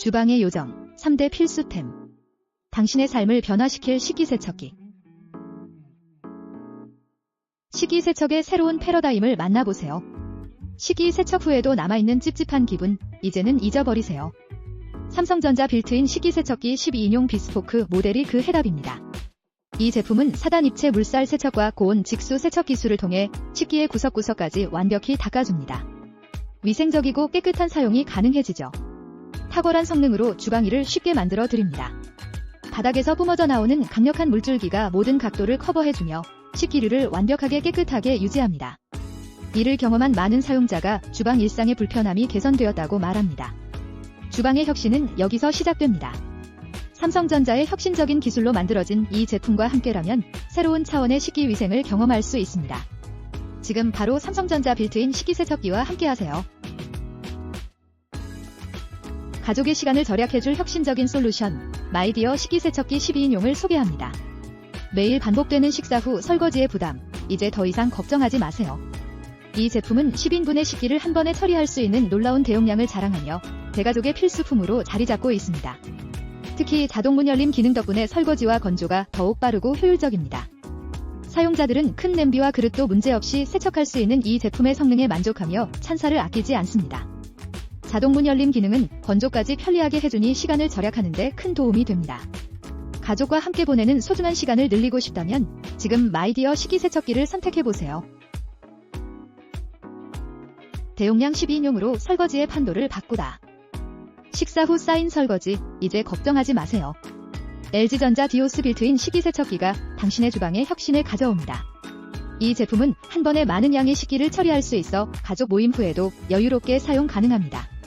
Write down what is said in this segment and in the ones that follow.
주방의 요정, 3대 필수템. 당신의 삶을 변화시킬 식기세척기. 식기세척의 새로운 패러다임을 만나보세요. 식기세척 후에도 남아있는 찝찝한 기분, 이제는 잊어버리세요. 삼성전자 빌트인 식기세척기 12인용 비스포크 모델이 그 해답입니다. 이 제품은 사단 입체 물살 세척과 고온 직수 세척 기술을 통해 식기의 구석구석까지 완벽히 닦아줍니다. 위생적이고 깨끗한 사용이 가능해지죠. 탁월한 성능으로 주방일을 쉽게 만들어 드립니다. 바닥에서 뿜어져 나오는 강력한 물줄기가 모든 각도를 커버해주며 식기류를 완벽하게 깨끗하게 유지합니다. 이를 경험한 많은 사용자가 주방 일상의 불편함이 개선되었다고 말합니다. 주방의 혁신은 여기서 시작됩니다. 삼성전자의 혁신적인 기술로 만들어진 이 제품과 함께라면 새로운 차원의 식기 위생을 경험할 수 있습니다. 지금 바로 삼성전자 빌트인 식기세척기와 함께하세요. 가족의 시간을 절약해줄 혁신적인 솔루션, 마이디어 식기세척기 12인용을 소개합니다. 매일 반복되는 식사 후 설거지의 부담, 이제 더 이상 걱정하지 마세요. 이 제품은 10인분의 식기를 한 번에 처리할 수 있는 놀라운 대용량을 자랑하며 대가족의 필수품으로 자리 잡고 있습니다. 특히 자동 문 열림 기능 덕분에 설거지와 건조가 더욱 빠르고 효율적입니다. 사용자들은 큰 냄비와 그릇도 문제없이 세척할 수 있는 이 제품의 성능에 만족하며 찬사를 아끼지 않습니다. 자동 문 열림 기능은 건조까지 편리하게 해주니 시간을 절약하는데 큰 도움이 됩니다. 가족과 함께 보내는 소중한 시간을 늘리고 싶다면 지금 마이디어 식기세척기를 선택해보세요. 대용량 12인용으로 설거지의 판도를 바꾸다. 식사 후 쌓인 설거지, 이제 걱정하지 마세요. LG전자 디오스 빌트인 식기세척기가 당신의 주방에 혁신을 가져옵니다. 이 제품은 한 번에 많은 양의 식기를 처리할 수 있어 가족 모임 후에도 여유롭게 사용 가능합니다.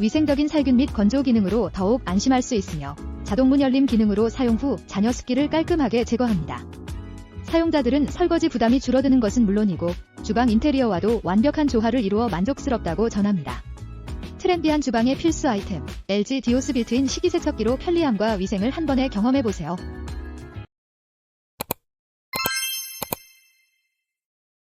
위생적인 살균 및 건조 기능으로 더욱 안심할 수 있으며 자동문 열림 기능으로 사용 후 잔여 습기를 깔끔하게 제거합니다. 사용자들은 설거지 부담이 줄어드는 것은 물론이고 주방 인테리어와도 완벽한 조화를 이루어 만족스럽다고 전합니다. 트렌디한 주방의 필수 아이템, LG 디오스 빌트인 식기세척기로 편리함과 위생을 한 번에 경험해보세요.